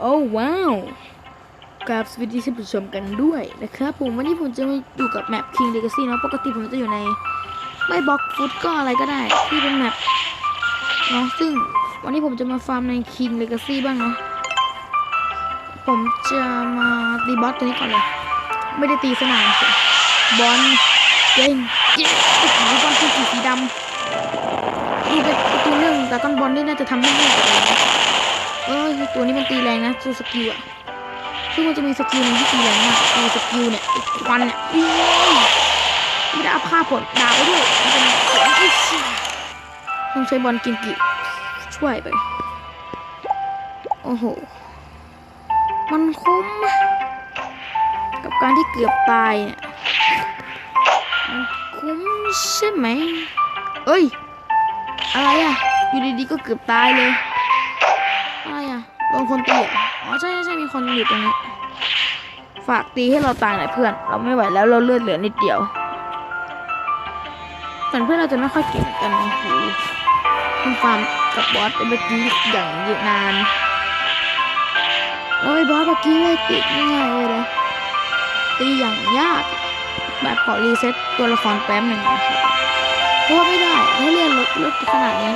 โอ้ว้าวกราบสวัสดีท่านผู้ชมกันด้วยนะครับผมวันนี้ผมจะมาอยู่กับแมป King Legacy เนาะปกติผมจะอยู่ใน ไม่บล็อกฟุตก็อะไรก็ได้ ที่เป็นแมปเนาะซึ่งวันนี้ผมจะมาฟาร์มใน King Legacy บ้างเนาะผมจะมาตีบอสตัวนี้ก่อนเลย ไม่ได้ตีสนามบอลเก่งเย้โอ้โหบอลสีสีดำดูเป็นตัวเรื่องแต่ก้อนบอลนี่น่าจะทำให้ไม่ได้ เลยเออตัวนี้มันตีแรงนะตัวสกิลอะซึ่งมันจะมีสกิลหนึงที่ตีแรงมากตัวสกิลเนี่ยควันเนี่ยอุ้ยไม่ได้อัพค่าผลดาวด้วยมันเป็นผลที่ชี่ยต้องใช้บอลกินกิช่วยไป โอ้โห มันคุ้ม กับการที่เกือบตายเนี่ยมันคุ้มใช่ไหม เอ้ย อะไรอะอยู่ดีๆก็เกือบตายเลย ดนคนตีอ๋อใช่ใช่ใช่มีคนอยู่ตรงนี้ ฝากตีให้เราตายหน่อยเพื่อน เราไม่ไหวแล้วเราเลือดเหลือนิดเดียวส่วนเพื่อนเราจะไม่ค่อยเก่งกันโอ้โหคุณฟาร์มกับบอสเป็นเมื่อกี้อย่างยอะนานแล้วไอ้บอสเมื่อกี้ไม่ติดง่ายเลยนะตีอย่างยากแบบขอรีเซ็ตตัวละครแป๊บหนึ่งนะครับเพราะว่าไม่ได้ถ้าเลื่อนลดลดขนาดนี้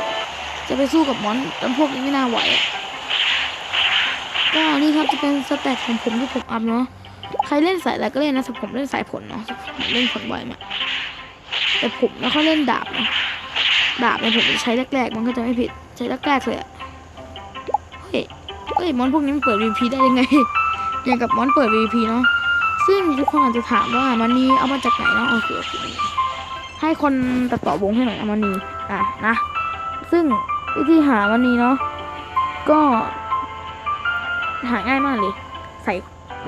จะไปสู้กับมอนจำพวกนี้ไม่น่าไหวอะ ก็นี่ครับจะเป็นสแตทของผมที่ผมอัพเนาะใครเล่นสายอะไรก็เล่นนะแต่ผมเล่นสายผลเนาะผมเล่นผลบ่อยมากแต่ผมไม่ค่อยเล่นดาบนะดาบเนี่ยผมจะใช้แรกๆมันก็จะไม่ผิดใช้แรกๆเลยอะเฮ้ยเฮ้ยมอนพวกนี้มันเปิด VP ได้ยังไงอย่างกับมอนเปิด VP เนาะซึ่งทุกคนอาจจะถามว่ามันนี้เอามาจากไหนเนาะโอเคโอเคให้คนตัดต่อวงให้หน่อยอามานีอะนะ ซึ่งวิธีหาวันนี้เนาะก็ หาง่ายมากเลย ใส่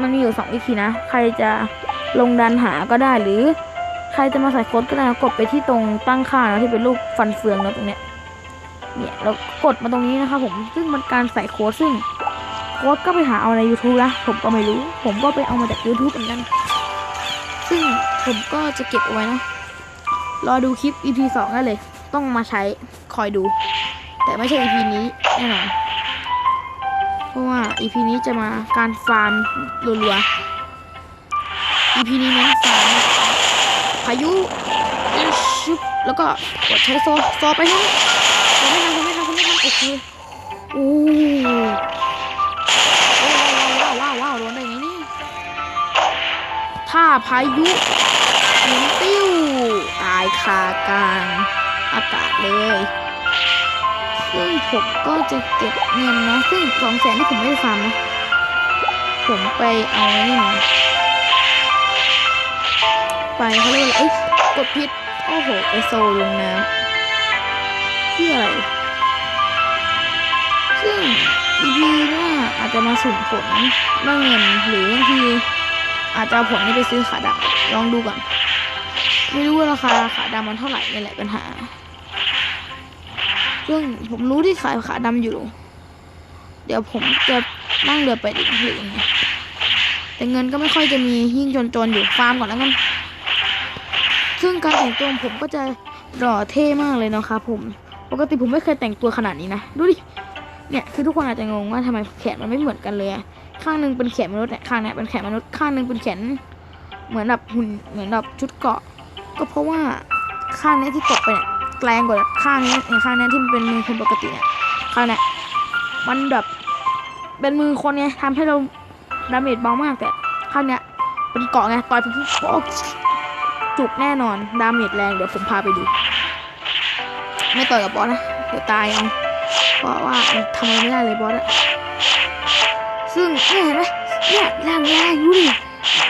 มันมีอยู่สองวิธีนะ ใครจะลงดันหาก็ได้หรือ ใครจะมาใส่โค้ดก็ได้นะกดไปที่ตรงตั้งค่านะที่เป็นรูปฟันเฟืองนะตรงเนี้ยเนี่ยเรากดมาตรงนี้นะคะผมซึ่งมันการใส่โค้ดซึ่งโค้ดก็ไปหาเอาใน YouTube นะผมก็ไม่รู้ ผมก็ไปเอามาจาก YouTube เหมือนกัน ซึ่งผมก็จะเก็บเอาไว้นะรอดูคลิป EP สองได้เลย ต้องมาใช้คอยดู แต่ไม่ใช่ EP นี้แน่นอน เพราะว่า EP นี้จะมาการฟาร์มรัวๆ EP นี้เน้นฟาร์มพายุชุบแล้วก็กดใช้โซโซไปทั้งโซไม่ทันโซไม่ทันโซไม่ทันโอเคโอ้โอ้ว้าวว้าวว้าวโดนได้ไงนี่ถ้าพายุหมุนติ้วตายคากลางอากาศเลย ซึ่งผมก็จะเก็บเงินนะ ซึ่งสองแสนที่ผมไม่ได้ฟาร์มนะ ผมไปเอานี่มาไปเขาเรียกว่าอะไรเอ้ยกดพิษ โอ้โห ไปโซลลงน้ำที่อะไร ซึ่ง EP หน้าอาจจะมาสุ่มผลได้เงินหรือบางทีอาจจะผลนี้ไปซื้อขาดำลองดูก่อน ไม่รู้ว่าราคาขาดำมันเท่าไหร่นี่แหละปัญหา ซึ่องผมรู้ที่ขายขาดำอยู่ เดี๋ยวผมจะนั่งเรือไปอีกทีแต่เงินก็ไม่ค่อยจะมียิ่งจนๆอยู่ฟาร์มก่อนแล้วกันซึ่งการแต่งตัวผมก็จะหล่อเท่มากเลยเนาะครับผม ปกติผมไม่เคยแต่งตัวขนาดนี้นะ ดูดิ เนี่ยคือทุกคนอาจจะงงว่าทำไมแขนมันไม่เหมือนกันเลย ข้างหนึ่งเป็นแขนมนุษย์เนี่ยข้างนี้เป็นแขนมนุษย์ ข้างหนึ่งเป็นแขนเหมือนแบบหุ่นเหมือนแบบชุดเกาะ ก็เพราะว่าข้างนี้ที่ตกไปเนี่ย แรงกว่าข้างนี้เนี่ยข้างนี้ที่มันเป็นมือคนปกติเนี่ยข้างนี้มันแบบเป็นมือคนไงทำให้เราดาเมจเบามากแต่ข้างเนี้ยเป็นเกาะไงต่อยปุ๊บโป๊กจุกแน่นอนดาเมจแรงเดี๋ยวผมพาไปดู ไม่ต่อยกับบอสนะเดี๋ยวตายเอาเพราะว่ามันทำอะไรไม่ได้เลยบอสอะซึ่งเนี่ยเห็นไหมเนี่ยแรงแรงดูดิ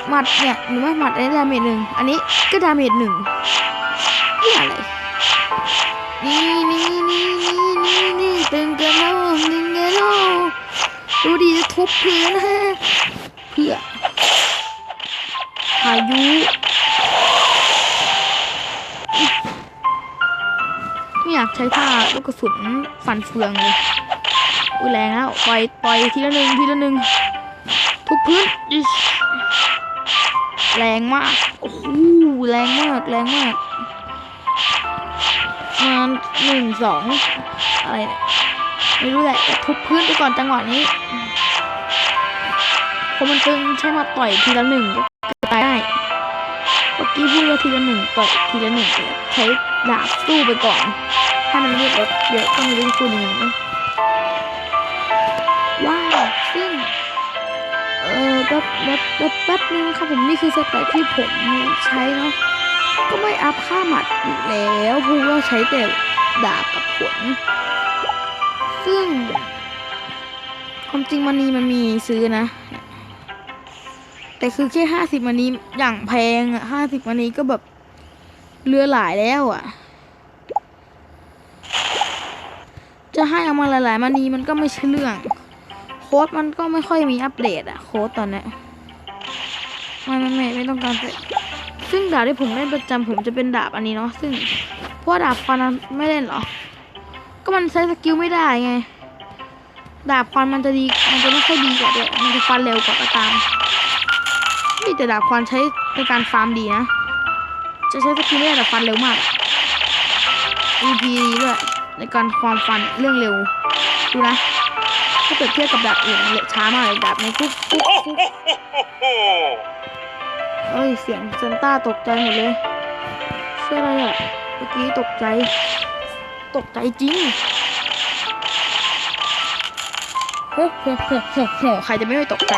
หมัดเนี่ยหรือว่หมัดอันนี้ดาเมจหนึ่งอันนี้ก็ดาเมจหนึ่งนี่อะไร นี่นี่นี่นี่นี่นี่ตึงกินแล้วตึงกินแล้วดูดิจะทุบพื้นฮะเพื่อพายุไม่อยากใช้ท่าลูกกระสุนฟันเฟืองเลยอุ้ยแรงแล้วปล่อยปล่อยทีละหนึ่งทีละหนึ่งทุบพื้นแรงมากโอ้โหแรงมากแรงมาก มาหนึ่งสองอะไรเนี่ยไม่รู้แหละทุบพื้นไปก่อนจังหวะนี้คนมันตึงใช้มาต่อยทีละหนึ่งก็ตายได้เมื่อกี้พูดว่าทีละหนึ่งต่อยทีละหนึ่งใช้ดาบสู้ไปก่อน ถ้ามันเรียกรถเยอะก็ไม่รู้จะพูดยังไงนะว้าวซึ่งเออแป๊บแป๊บแป๊บแป๊บนึงนะครับผมนี่คือสเต็ปที่ผมใช้เนาะ ก็ไม่อัพค่าหมัดอยู่แล้วเพราะว่าใช้แต่ดาบกับผลซึ่ง ความจริงมันนีมันมีซื้อนะ แต่คือแค่ห้าสิบมันนีอย่างแพงอะห้าสิบมันนีก็แบบเรือหลายแล้วอะ จะให้เอามาหลายๆมันนีมันก็ไม่ใช่เรื่อง โค้ดมันก็ไม่ค่อยมีอัปเดตอะโค้ดตอนนี้ไม่ไม่ไม่ไม่ต้องการเสร็ ซึ่งดาบที่ผมเล่นประจำผมจะเป็นดาบอันนี้เนาะซึ่งเพราะว่าดาบฟันไม่เล่นเหรอ ก็มันใช้สกิลไม่ได้ไง ดาบควันมันจะดีมันจะไม่ค่อยดีกว่าเด้วยมันจะฟันเร็วกว่าก็ตามนี่แต่ดาบควันใช้ในการฟาร์มดีนะ จะใช้สกิลไม่ได้แต่ฟันเร็วมากอะ EP ดีด้วยในการความฟันเรื่องเร็วดูนะถ้าเปรียบเทียบกับดาบอื่นมันเลยช้ามากเลยดาบในฟุ๊บฟุ๊บฟุ๊บ เอ้ย เสียงเซนต้าตกใจหมดเลยเชื่ออะไรอะเมื่อกี้ตกใจ ตกใจจริงโอ้โหโหโหโหใครจะไม่ไปตกใจ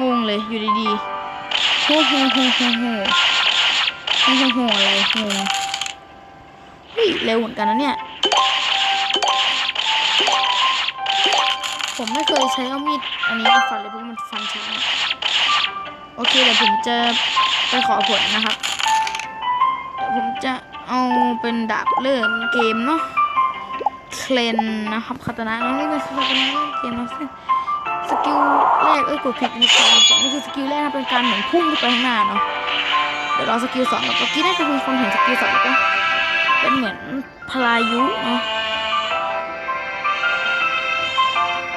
งงเลยอยู่ดีๆโหโหโหโหโหโหโหอะไรโหฮ้ยเร็วเหมือนกันนะเนี่ย ผมไม่เคยใช้เอามีดอันนี้มาฟันเลยเพราะมันฟันช้า โอเคเดี๋ยวผมจะไปขอผลนะครับ เดี๋ยวผมจะเอาเป็นดาบเริ่มเกมเนาะเคลนนะครับคาตานะน้องนี่เป็นคาตานะเริ่มเกมเนาะสกิลแรกเอ้ยกดผิดนี่คือสองนี่คือสกิลแรกนะเป็นการเหมือนพุ่งไปข้างหน้าเนาะเดี๋ยวรอสกิลสองแล้วเมื่อกี้น่าจะมีคนเห็นสกิลสองแล้วก็เป็นเหมือนพลายุเนาะ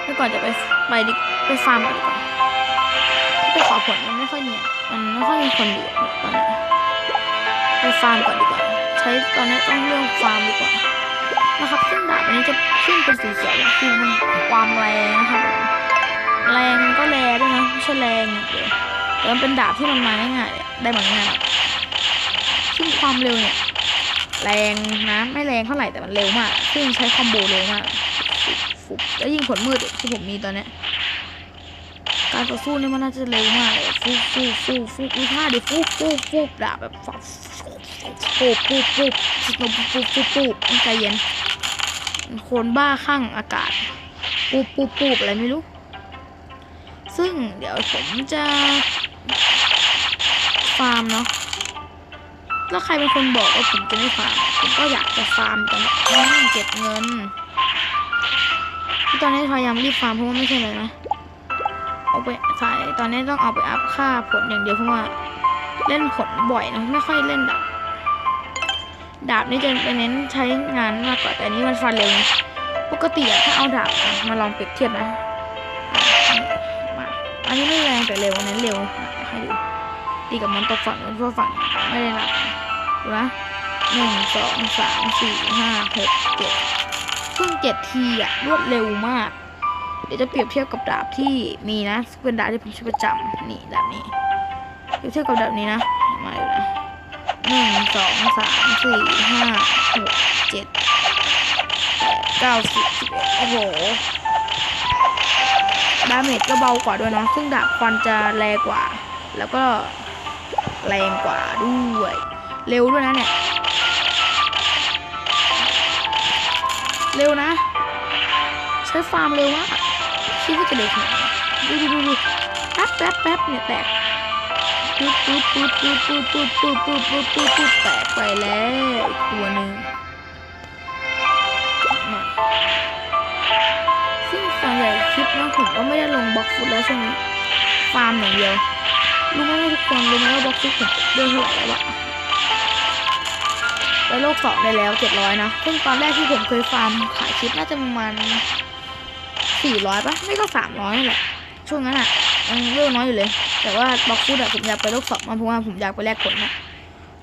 แล้วก่อนจะไปไปดิไปฟาร์มก่อนดีกว่า ไปขอผลมันไม่ค่อยเนียนมันไม่ค่อยมีคนอยู่ตอนนี้ไปฟาร์มก่อนดีกว่า ใช้ตอนนี้ต้องเรื่องฟาร์มดีกว่านะครับซึ่งดาบอันนี้จะขึ้นเป็นสีเขียวคือมันความแรงนะครับแรงก็แรงด้วยนะไม่ใช่แรงอย่างเดียวแต่มันเป็นดาบที่มันมาง่ายๆได้มาง่ายๆซึ่งความเร็วเนี่ยแรงนะไม่แรงเท่าไหร่แต่มันเร็วมากซึ่งใช้คอมโบเร็วมากแล้วยิงผลมืดที่ผมมีตอนนี้ การต่อสู้นี่มันน่าจะเร็วมากเลยฟุบฟุบฟุบฟุบท่าเดิฟุบฟุบฟุบดาแบบฟับฟุบฟุบฟุบนฟุบฟุบฟุบฟุบใจเย็นคนบ้าข้างอากาศปุ๊บปุ๊บปุ๊บอะไรไม่รู้ ซึ่งเดี๋ยวผมจะฟาร์มเนาะแล้วใครเป็นคนบอกว่าผมจะไม่ฟาร์ม ผมก็อยากจะฟาร์มแต่ไม่เก็บเงิน ตอนนี้พยายามรีบฟาร์มเพราะว่าไม่ใช่เลยนะ เอาไปขายตอนนี้ต้องเอาไปอัพค่าผลอย่างเดียวเพราะว่า เล่นผลบ่อยนะไม่ค่อยเล่นดาบดาบนี่จะไปเน้นใช้งานมากกว่าแต่นี้มันฟันเร็วไงปกติถ้าเอาดาบมาลองเปรียบเทียบนะอันนี้ไม่แรงแต่เร็วเน้นเร็วให้ดูตีกับมันตกฝั่งนู้นเพราะฝั่งไม่ได้รับดูนะหนึ่งสองสามสี่ห้าหกเจ็ดซึ่งเจ็ดทีอะรวดเร็วมาก เดี๋ยวจะเปรียบเทียบกับดาบที่มีนะซึ่งเป็นดาบที่ผมใช้ประจำนี่ดาบนี้เปรียบเทียบกับดาบนี้นะมาดูนะหนึ่งสองสามสี่ห้าหกเจ็ดแปดเก้าสิบสิบเอ็ดโอ้โหดาเมจก็เบากว่าด้วยนะซึ่งดาบควันจะแรงกว่า แล้วก็แรงกว่าด้วย เร็วด้วยนะเนี่ย เร็วนะ ใช้ฟาร์มเร็วมาก คิดว่าจะเด็กไหนดูดูดูดูแป๊บแป๊บแป๊บเนี่ยแตกปุ๊บปุ๊บปุ๊บปุ๊บปุ๊บปุ๊บปุ๊บปุ๊บปุ๊บปุ๊บปุ๊บแตกไปแล้วตัวหนึ่งมาซึ่งส่วนใหญ่คลิปนะผมก็ไม่ได้ลงบล็อกฟุตแล้วช่วงนี้ฟาร์มอย่างเดียวรู้ไหมว่าทุกคนรู้ไหมว่าบล็อกฟุตผมเดือนเท่าไหร่แล้วอะไปโลกสองได้แล้วเจ็ดร้อยนะซึ่งตอนแรกที่ผมเคยฟาร์มขายคลิปน่าจะประมาณ สี่ร้อยปะไม่ก็สามร้อยแหละช่วงนั้นอะยังเรื่องน้อยอยู่เลย แต่ว่าบล็อกฟูดอะผมอยากไปโลกสองมาเพราะว่าผมอยากไปแลกผลนะ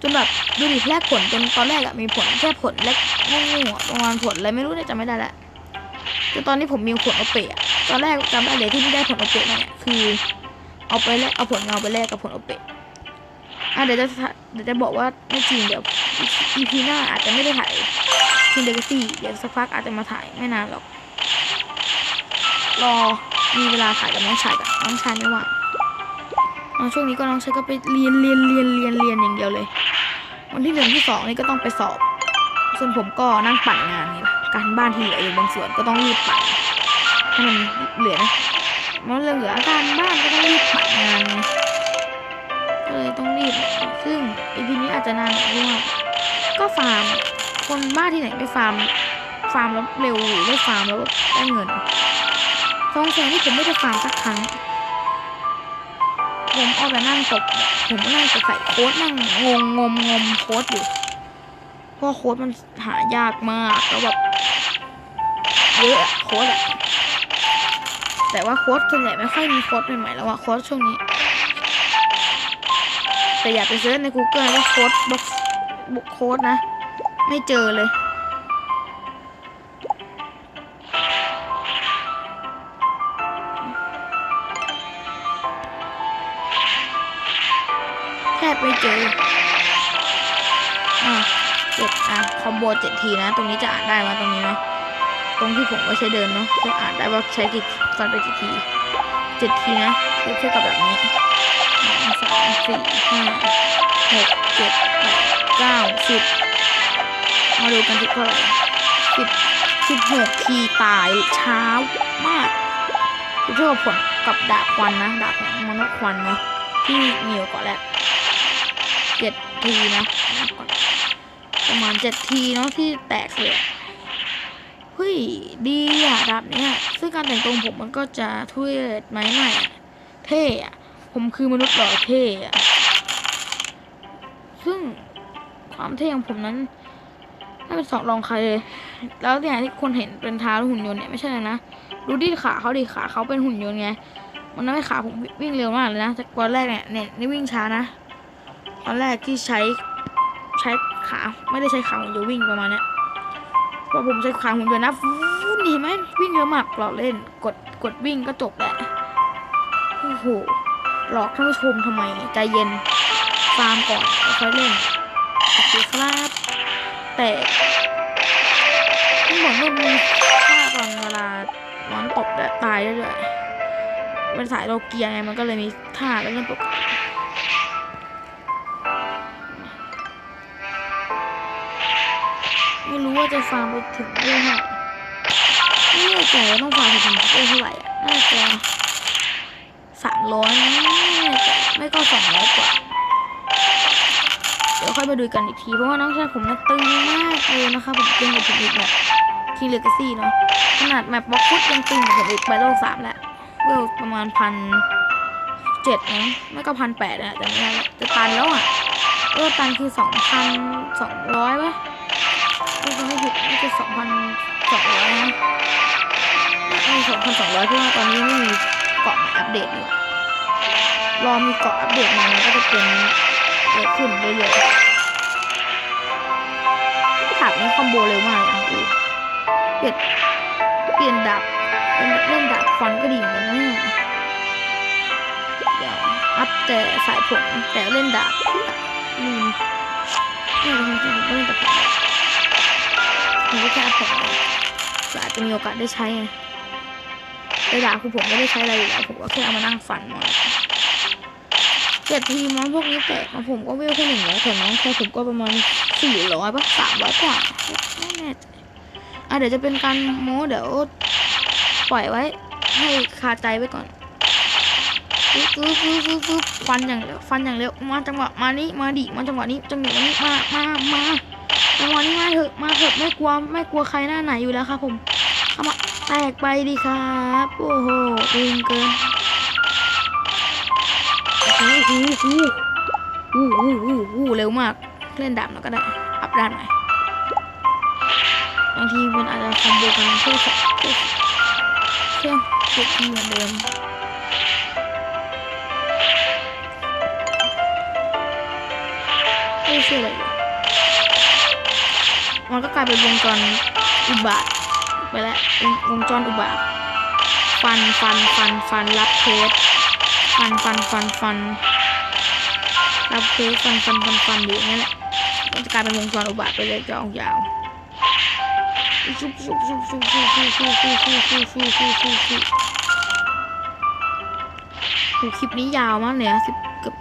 จนแบบดูดิแลกผลจนตอนแรกอะมีผลแค่ผลเล็กงูๆอะประมาณผลอะไรไม่รู้เนี่ยจำไม่ได้ละจนตอนนี้ผมมีผลโอาเปะตอนแรกจำได้เลยที่ไม่ได้ผลโอเปะมาเนี่ยคือ เอาไปแลกเอาผลเงาไปแลกกับผลโอาเปะอะเดี๋ยวจะเดี๋ยวจะบอกว่าไม่จริงเดี๋ยวอีพีหน้าอาจจะไม่ได้ถ่ายทีเดอร์ซี่เดี๋ยวสักพักอาจจะมาถ่ายไม่นานหรอก รอมีเวลาถ่ายกับน้องชายกับน้องชายไม่ว่างน้องช่วงนี้ก็น้องชายก็ไปเรียนเรียนเรียนเรียนเรียนอย่างเดียวเลย วันที่หนึ่งที่สองนี่ก็ต้องไปสอบ ส่วนผมก็นั่งปั่นงานนี่แหละการบ้านที่เหลืออยู่บางส่วนก็ต้องรีบปั่นให้มันเหลือนะมันเหลือการบ้านก็ต้องรีบปั่นงานก็เลยต้องรีบ ซึ่งอีพีนี้อาจจะนานหน่อยเพราะว่าก็ฟาร์มคนบ้านที่ไหนไม่ฟาร์ม ฟาร์มแล้วเร็วหรือไม่ฟาร์มแล้วได้เงิน สองแสนที่ผมไม่ได้ฟาร์มสักครั้งผมเอาแต่นั่งตบเนี่ยผมนั่งแต่ใส่โค้ดนั่งงงงมงมโค้ดอยู่เพราะโค้ดมันหายากมากแล้วแบบเยอะโค้ดอะแต่ว่าโค้ดส่วนใหญ่ไม่ค่อยมีโค้ดใหม่ๆแล้วอะโค้ดช่วงนี้ แต่อย่าไปเซิร์ชใน Google ว่าโค้ดบ็อกโค้ดนะ ไม่เจอเลย เจ็ดทีนะ ตรงนี้จะอ่านได้มาตรงนี้เนาะตรงที่ผมก็ใช้เดินเนาะจะอ่านได้ว่าใช้กี่ฟันไปกี่ทีเจ็ดทีนะเทียบเทียบกับแบบนี้สองสามสี่ห้าหกเจ็ดแปดเก้าสิบมาดูกันที่เท่าไหร่สิบสิบหกทีตายเช้ามากเทียบกับผลกับดาบควันนะดาบของมนุษย์ควันเนาะที่มีอยู่ก่อนแรกเจ็ดทีนะนับก่อน ประมาณเจ็ดทีเนาะที่แตกเลยอเฮ้ยดีอะดาบเนี้ยซึ่งการแต่งตัวของผมมันก็จะทุเรศไหมหน่อยเท่อะผมคือมนุษย์หล่อเท่อะซึ่งความเท่ของผมนั้นไม่เป็นสองรองใครเลย แล้วเนี่ยที่คนเห็นเป็นเท้าหุ่นยนต์เนี่ยไม่ใช่เลยนะ ดูดิขาเขาดิขาเขาเป็นหุ่นยนต์ไง มันทำให้ขาผมวิ่งเร็วมากเลยนะจากตอนแรกเนี่ยเนี่ยนี่วิ่งช้านะ ตอนแรกที่ใช้ใช้ ขาไม่ได้ใช้ขาหุ่นยนต์วิ่งประมาณนี้พอผมใช้ขาหุ่นยนต์นะฟูนี่เห็นไหมวิ่งเร็วมากเราเล่นกดกดวิ่งก็จบแหละโอ้โหหลอกท่านผู้ชมทำไมใจเย็นฟาร์มก่อนแล้วค่อยเล่นโอเคครับแต่ที่บอกว่ามีค่าตอนเวลาน้อนตกและตายได้ด้วยเป็นสายโลเกียไงมันก็เลยมีท่าแล้วเล่นปก ติไม่รู้ว่าจะฟาร์มไปถึงเรื่องไหร่ไม่แน่ใจว่าต้องฟาร์มไปถึงเรื่องเท่าไหร่อะน่าจะสามร้อยไม่แน่ใจไม่ก็สองร้อยกว่า เดี๋ยวค่อยมาดูกันอีกที เพราะว่าน้องชายผมน่ะตึงมากเลยนะคะผมตึงกับผมอีกแบบทีเลกาซี่เนาะขนาดแมปบล็อกฟุตยังตึงกับผมอีกไปโลกสามแล้วเวลประมาณพันเจ็ดนะไม่ก็พันแปดอะแต่ไม่ได้จะตันแล้วอะเวลตันคือสองพันสองร้อยปะ ไม่จะไม่ผิดไม่จะสองพันสองร้อยนะไม่สองพันสองร้อยเพราะว่าตอนนี้ไม่มีเกาะมาอัปเดตอยู่รอมีเกาะอัปเดตมามันก็จะเป็นเยอะขึ้นเรื่อยๆดาบนี้คอมโบเร็วมากอะดูเปลี่ยนเปลี่ยนดาบเป็นเล่นดาบฟันก็ดีเหมือนกันนะเดี๋ยวอัพแต่สายผมแต่เล่นดาบลืมไม่รู้จริงๆเล่นแต่ ผมก็แค่ผมอาจจะมีโอกาสได้ใช้ไงแต่ดาคือผมไม่ได้ใช้อะไรอยู่แล้วผมก็แค่เอามานั่งฟันมาเจ็ดทีมอนพวกนี้แตกมาผมก็เวแค่หนึ่งร้อยแต่น้องแค่ผมก็ประมาณสี่ร้อยป่ะสามร้อยกว่าไม่แน่ใจอะเดี๋ยวจะเป็นการโม้เดี๋ยวปล่อยไว้ ให้คาใจไว้ก่อนฟึ๊บฟึ๊บฟึ๊บฟึ๊บฟึ๊บฟันอย่างเร็วฟันอย่างเร็วมาจังหวะมานี้มาดิมาจังหวะนี้จังหวะนี้มามามา จังหวะนี้มาเถอะมาเถอะไม่กลัวไม่กลัวใครหน้าไหนอยู่แล้วครับผมเข้ามาแตกไปดีครับโอ้โหตึงเกินโอ้โหโอ้โหโอ้โหโอ้โหเร็วมากเล่นดาบหน่อยก็ได้อัพด้านหน่อยบางทีมันอาจจะคอมโบกันเพื่อเพื่อเครื่อเก็บเหมือนเดิมไม่ใช่อเลย มันก็กลายเป็นวงจรอุบาทไปแล้ววงจรอุบาทฟันฟันฟันฟันรับเพชรฟันฟันฟันฟันรับเพชรฟันฟันฟันฟันอยู่อย่นี้แหละมันจะกลายเป็นวงจรอุบาทไปเลยจะออกยาวชุบชุบชุบชุบชุบชุบชุบชุบชุบชุบชุบชุบชุบชุบโหคลิปนี้ยาวมากเลยอะสิบเกือบ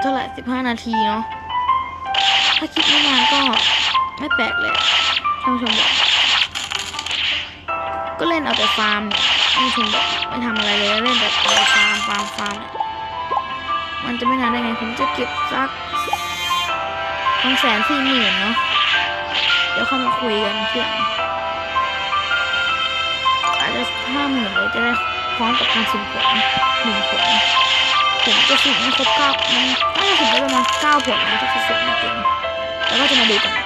เท่าไหร่สิบห้านาทีเนาะถ้าคลิปไม่นานก็ ไม่แปลกเลยท่านผู้ชมบอกก็เล่นเอาแต่ฟาร์มเนี่ยไม่ถึงแบบไม่ทำอะไรเลยเล่นแต่เอาฟาร์มฟาร์มฟาร์มมันจะไม่นานได้ไงผมจะเก็บสักสองแสนสี่หมื่นเนาะเดี๋ยวเข้ามาคุยกันทีหลังอาจจะห้าหมื่นเลยจะได้พร้อมกับการสุ่มผลหนึ่งผลผมจะสุ่มให้ครบเก้ามันน่าจะสุ่มได้ประมาณเก้าผลนะถ้าจะสุ่มจริงแล้วก็จะมาดูกัน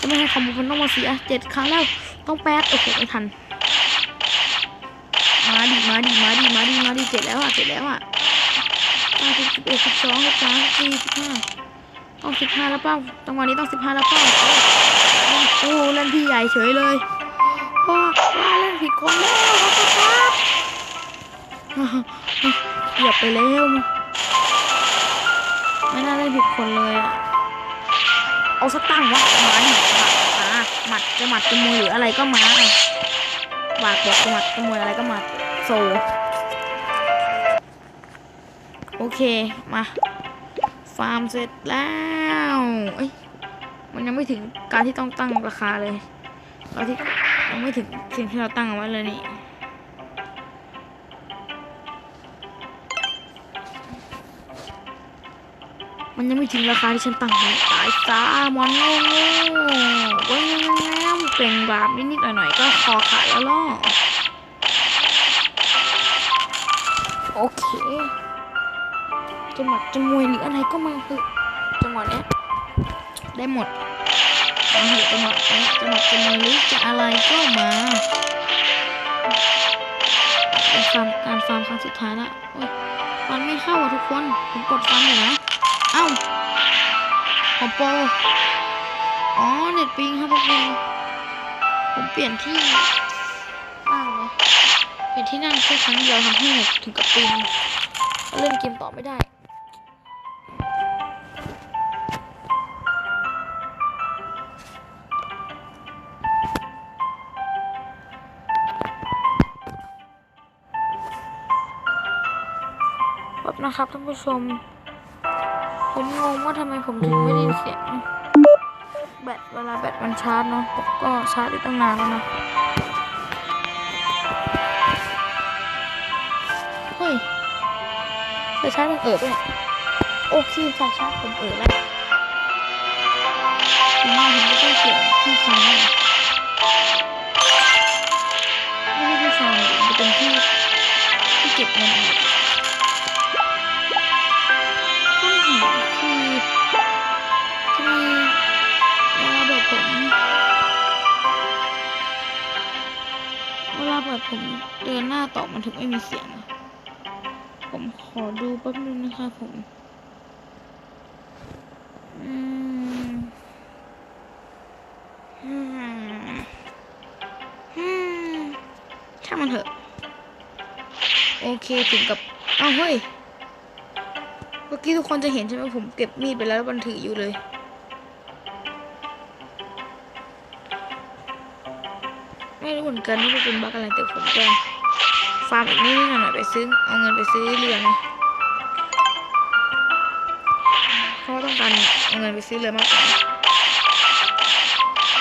จะไม่ให้คอมบูมันต้องมาเสียเจ็ดครั้งแล้วต้องแปดโอ้โหไม่ทันมาดิมาดิมาดิมาดิมาดิเสร็จแล้วอะเสร็จแล้วอะเก้าสิบสิบเอ็ดสิบสองสิบสามสิบสี่สิบห้าต้องสิบห้าแล้วเป้าจังหวะนี้ต้องสิบห้าแล้วเป้าโอ้โหเล่นพี่ใหญ่เฉยเลยว้าว้าเล่นผิดคนแล้วครับครับเกือบไปแล้วไม่น่าเล่นผิดคนเลยอะ เอาสักตั้งวะมาดิมาหมัดจะหมัดจะมวยหรืออะไรก็มาอะบาดบอกขมัดขโมวยอะไรก็มาโซโอเคมาฟาร์มเสร็จแล้วเอ้ยมันยังไม่ถึงการที่ต้องตั้งราคาเลยเราที่ยังไม่ถึงสิ่งที่เราตั้งเอาไว้เลยนี่ มันยังไม่ถึงราคาที่ฉันตั้งไว้ตายซะมอนโง่โง่ว้าวงามเปล่งบาปนิดๆหน่อยๆก็คอขาดแล้วล่ะโอเคจะหมัดจะมวยหรืออะไรก็มาเถอจังหวะเนี้ยได้หมดมาเถอะจังหวะนี้ยจะหมัดจะมวยหรือจะอะไรก็มาเป็นฟาร์มการฟาร์มครั้งสุดท้ายละโอ้ยฟันไม่เข้าอะทุกคนผมกดฟันอยู่นะ เอ้าขอโปรอ๋อ เน็ตปิงครับทุกคนผมเปลี่ยนที่นั่งเลยเปลี่ยนที่นั่งแค่ครั้งเดียวทำให้เน็ตถึงกับปิงก็เล่นเกมต่อไม่ได้แบบนะครับท่านผู้ชม ผมงงว่าทำไมผมถึงไม่ได้ยินเสียงแบตเวลาแบตมันชาร์จเนาะผมก็ชาร์จได้ตั้งนานแล้วนะเฮ้ยแต่ชาร์จมันเอิบเลยโอเคสายชาร์จผมเอิบแล้วผมว่าผมไม่ได้เสียงที่ฟังเลยไม่ใช่ที่ฟังมันเป็นที่ที่เก็บเงิน เวลาผมเดินหน้าต่อมันถึงไม่มีเสียง ผมขอดูแป๊บนึงนะคะผมอืมอืมอืมช่างมันเถอะ โอเคถึงกับ เอ้าเฮ้ย เมื่อกี้ทุกคนจะเห็นใช่ไหมผมเก็บมีดไปแล้วแล้วมันถืออยู่เลย เหมือนกันว่าเป็นบักอะไรแต่ผมจะฟาร์มอีกนิดหน่อยไปซื้อเอาเงินไปซื้อเรือนะเพราะว่าต้องการเอาเงินไปซื้อเรือมากกว่า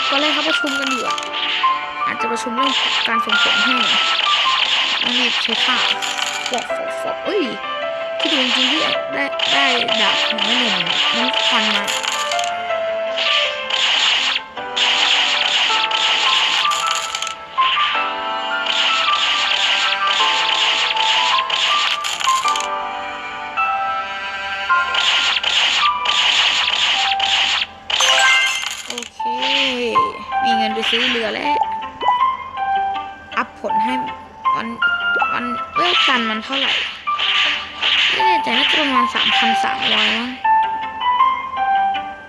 ตอนแรกเขาประชุมกันอยู่อะอาจจะประชุมเรื่องการส่งผลให้ต้องรีบใช้ค่าฟอกฟอกฟอกเอ้ยที่ดูจริงๆที่ได้ได้ดาบของแม่หนุ่มมันควันมา เท่าไหร่ไม่แน่ใจน่าจะประมาณสามพันสามร้อย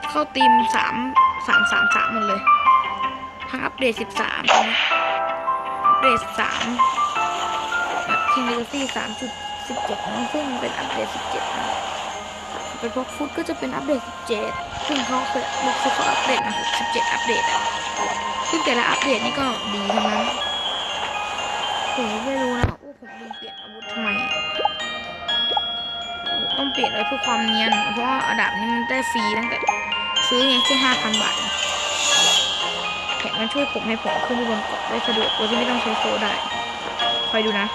เข้าตีมสามสามสามสามหมดเลยทั้งอัปเดตสิบสามอัปเดตสามแบบคิงเลซี่สามจุดสิบเจ็ดนะซึ่งเป็นอัปเดตสิบเจ็ดนะเป็นพวกฟุตก็จะเป็นอัปเดตสิบเจ็ดซึ่งเขาเคยบอกเขาอัปเดตมาสิบเจ็ดอัปเดตอะซึ่งแต่ละอัปเดตนี่ก็ดีทั้งนั้นผมไม่รู้นะ เปลี่ยนไว้เพื่อความเนียน เพราะว่าอดาบนี้มันได้ฟรีตั้งแต่ซื้อไงแค่ห้าพันบาทเองแถมมันช่วยผมให้ผมขึ้นไปบนเกาะได้สะดวกโดยที่ไม่ต้องใช้โซได้คอยดูนะ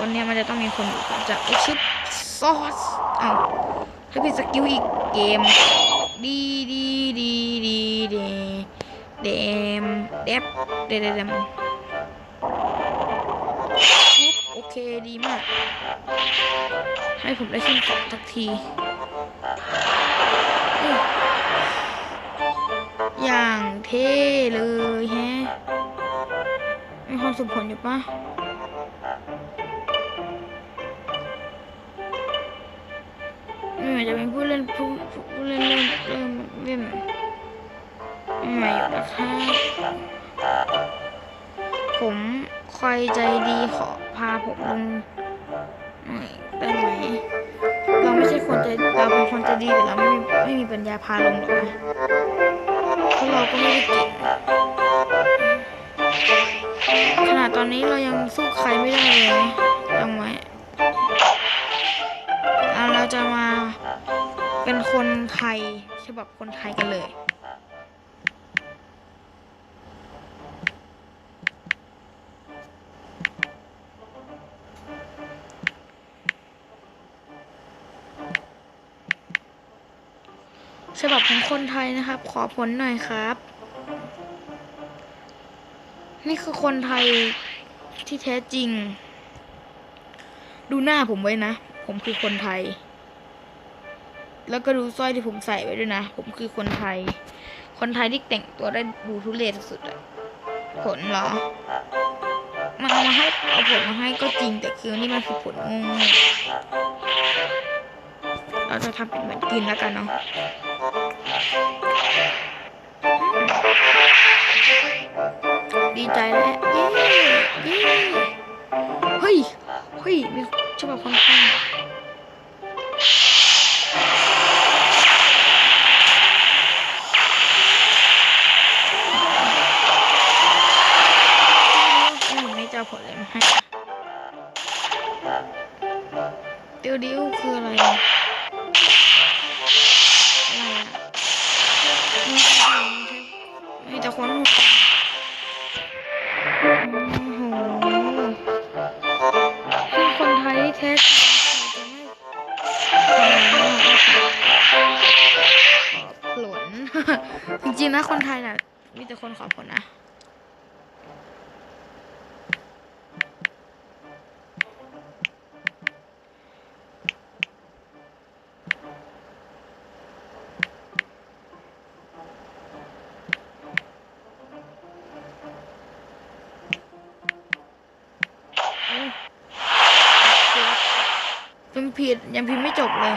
วันเนี้ยมันจะต้องมีคนอยู่จะอุชิปซอสเอาให้ผิดสกิลอีกเกมดีดีดีดีเดเดมเดฟเดเดเดมโอเคดีมาก ให้ผมได้ขึ้นเกาะสักทีอย่างเท่เลยแฮะมีความสุขผลอยู่ปะไม่ว่าจะเป็นผู้เล่นผู้ผู้เล่นเล่นเริ่มเล่นไม่อยู่นะครับผมคอยใจดีขอพาผมลง เราเป็นคนใจดีแต่เราไม่มีไม่มีปัญญาพาลงหรอกนะเพราะเราก็ไม่ได้เก่งขนาดตอนนี้เรายังสู้ใครไม่ได้เลยจำไว้อะเราจะมาเป็นคนไทยฉบับคนไทยกันเลย ฉบับของคนไทยนะครับ ขอผลหน่อยครับ นี่คือคนไทยที่แท้จริง ดูหน้าผมไว้นะ ผมคือคนไทย แล้วก็ดูสร้อยที่ผมใส่ไว้ด้วยนะ ผมคือคนไทย คนไทยที่แต่งตัวได้ดูทุเรศสุดๆอะผลเหรอมาเอามาให้เอาผลมาให้ก็จริง แต่คือนี่มันคือผลงงเราจะทำเป็นเหมือนกินแล้วกันเนาะ ดีใจแล้วเย้เย้เฮ้ยเฮ้ยมีฉบับคนไทยไม่ไม่จะเอาผลเลยมาให้เดียวดิวคืออะไร จริงๆนะคนไทยน่ะ มีแต่คนขอผลนะยังผิดยังพิมพ์ไม่จบเลย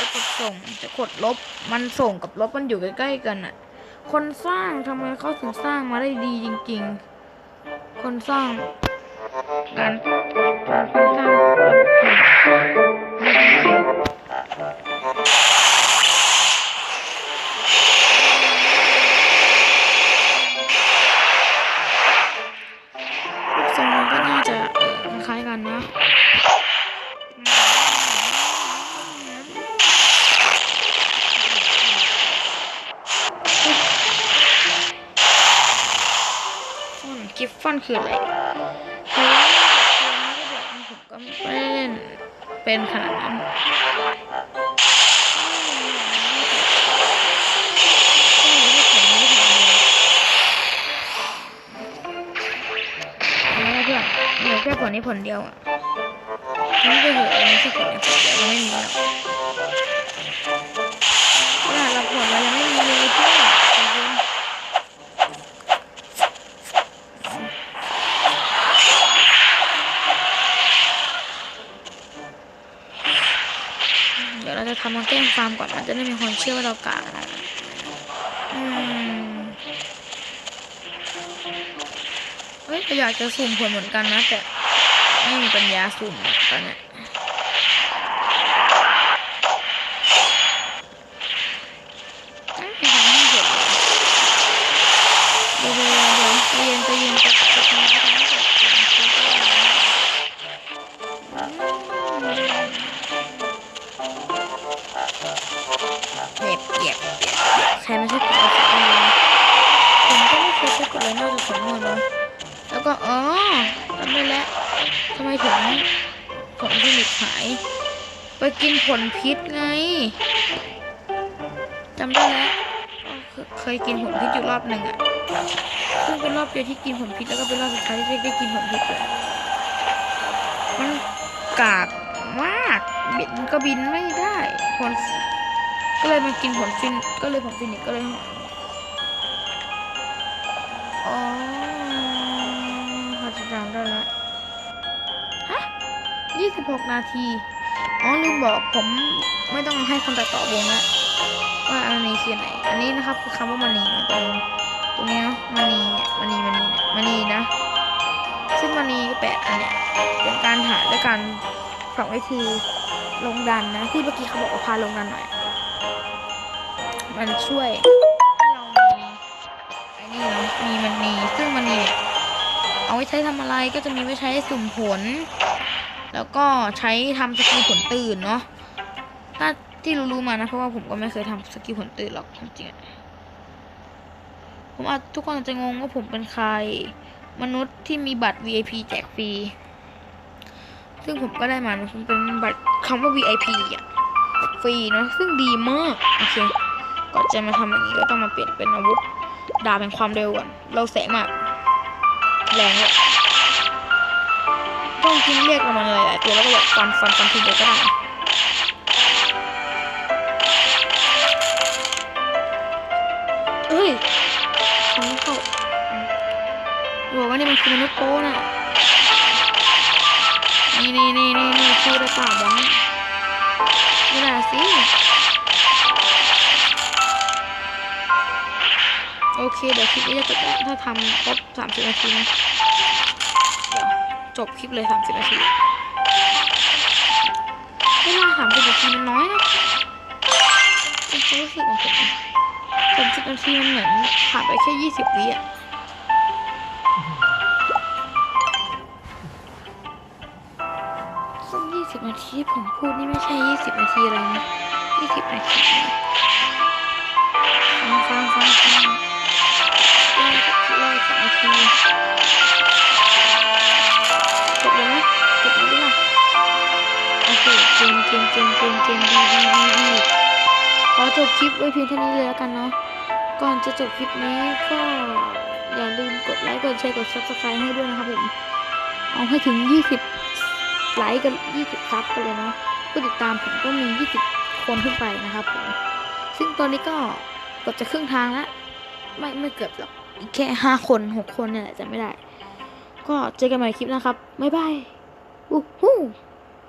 จะ กดส่งจะกดลบมันส่งกับลบมันอยู่ใกล้ๆกันอะคนสร้างทำไมเขาถึงสร้างมาได้ดีจริง ๆ คนสร้างการการคนสร้าง ฟฟอนคืออะไรเพราะว่าเกมนี้ก็บอกผมก็ไม่ได้เล่นเป็นขนาดนั้นเพื่อนเหลือแค่ผลนี้ผลเดียวอะนี่ก็เหลืออันนี้แค่ผลนี้ผลเดียวไม่มีหรอกขนาดเราผลเรายังไม่มี เขามาแกล้ง ฟาร์มก่อนนะจะได้มีคนเชื่อว่าเรากาอืมเฮ้ยอยากจะสุ่มผลเหมือนกันนะแต่ไม่มีปัญญาสุ่มอะตอนเนี้ย ลพิษไงจำได้แล้วเคเคยกินผลพิษอยู่รอบหนึ่งอะซึ่งเป็นรอบเดียวที่กินผลพิษแล้วก็เป็นรอบสุดท้ายที่ได้กินผลพิษเลยมันกากมากบินก็บินไม่ได้ผลก็เลยมากินผลฟินก็เลยผลฟินิกก็เลยหายอ๋อพอจะจำได้แล้วฮะยี่สิบหกนาที อ๋อลืมบอกผมไม่ต้องให้คนตัดต่อวงละว่าอันนี้คือไหน อันนี้นะครับคือคำว่ามณีนะตรงตรงนี้นะมณีเนี่ยมณีมณีเนี่ยมณีนะ ซึ่งมณีก็แปดอันเนี่ยเป็นการหาด้วยการสองวิธีลงดันนะ ที่เมื่อกี้เขาบอกว่าพาลงดันหน่อย มันช่วยให้เรามีไอ้นี่นะมีมณีซึ่งมณีเนี่ยเอาไว้ใช้ทำอะไรก็จะมีไว้ใช้สุ่มผล แล้วก็ใช้ทำสกิลผลตื่นเนาะถ้าที่รู้ๆมานะเพราะว่าผมก็ไม่เคยทำสกิลผลตื่นหรอกจริงๆผมอาจทุกคนจะงงว่าผมเป็นใครมนุษย์ที่มีบัตร VIP แจกฟรีซึ่งผมก็ได้มานะผมเป็นบัตรคำว่า VIP อะฟรีเนาะซึ่งดีมากโอเคก่อนจะมาทำอย่างนี้ก็ต้องมาเปลี่ยนเป็นอาวุธดาบแห่งความเร็วก่อนเราแสงมากแรงเล องทิ้งเรียกมันหลายๆตัวแล้วก็แบบฟันฟันฟันทีเดียวก็ได้เอ้ยทำไม่เข้าบอกว่านี่มันคือมนุษย์โป้น่ะนี่นี่นี่นี่นี่ชื่อได้ป่าบ้างนี่แหละสิโอเคเดี๋ยวคลิปนี้จะจบแล้วถ้าทำครบสามสิบนาทีนะ จบคลิปเลยสามสิบนาทีเวลาสามสิบนาทีมันน้อยนะเป็นความรู้สึกของผมสามสิบนาทีมันเหมือนผ่านไปแค่ยี่สิบวิอะซึ่งยี่สิบนาทีผมพูดนี่ไม่ใช่ยี่สิบนาทีอะไรนะยี่สิบนาทีฟังฟังฟังฟังไล่ไล่สองนาที จบเลยนะจบเลยดีกว่าโอเคเกมเกมเกมเกมเกมดีดีดีดีขอจบคลิปไว้เพียงเท่านี้เลยแล้วกันเนาะก่อนจะจบคลิปนี้ก็อย่าลืมกดไลค์กดแชร์กด subscribe ให้ด้วยนะครับผมเอาให้ถึง 20 ไลค์กัน 20 ซับไปเลยเนาะผู้ติดตามผมก็มี 20 คนขึ้นไปนะครับผมซึ่งตอนนี้ก็เกือบจะครึ่งทางแล้วไม่ไม่เกือบหรอกอีกแค่ 5 คน 6 คนเนี่ยแหละจะไม่ได้ ก็เจอกันใหม่คลิปนะครับบ๊ายบายอู้หู้